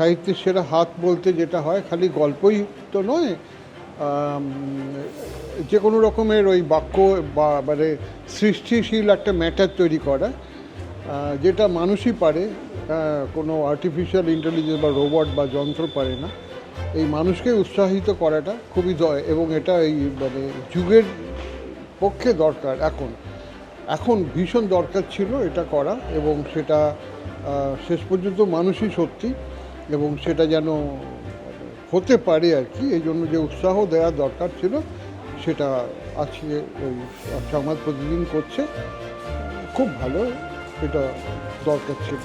সাহিত্যের সেরা হাত বলতে যেটা হয়, খালি গল্পই তো নয় যে কোনো রকমের ওই বাক্য বা মানে সৃষ্টিশীল একটা ম্যাটার তৈরি করা যেটা মানুষই পারে কোনো আর্টিফিশিয়াল ইন্টেলিজেন্স বা রোবট বা যন্ত্র পারে না, এই মানুষকে উৎসাহিত করাটা খুবই দয় এবং এটা এই মানে যুগের পক্ষে দরকার এখন। এখন ভীষণ দরকার ছিল এটা করা এবং সেটা শেষ পর্যন্ত মানুষই সত্যি। এবং সেটা যেন হতে পারে আর কি, এই জন্য যে উৎসাহ দেওয়া দরকার ছিল, সেটা আজকে ওই সংবাদ প্রতিদিন করছে। খুব ভালো এটা দরকার ছিল।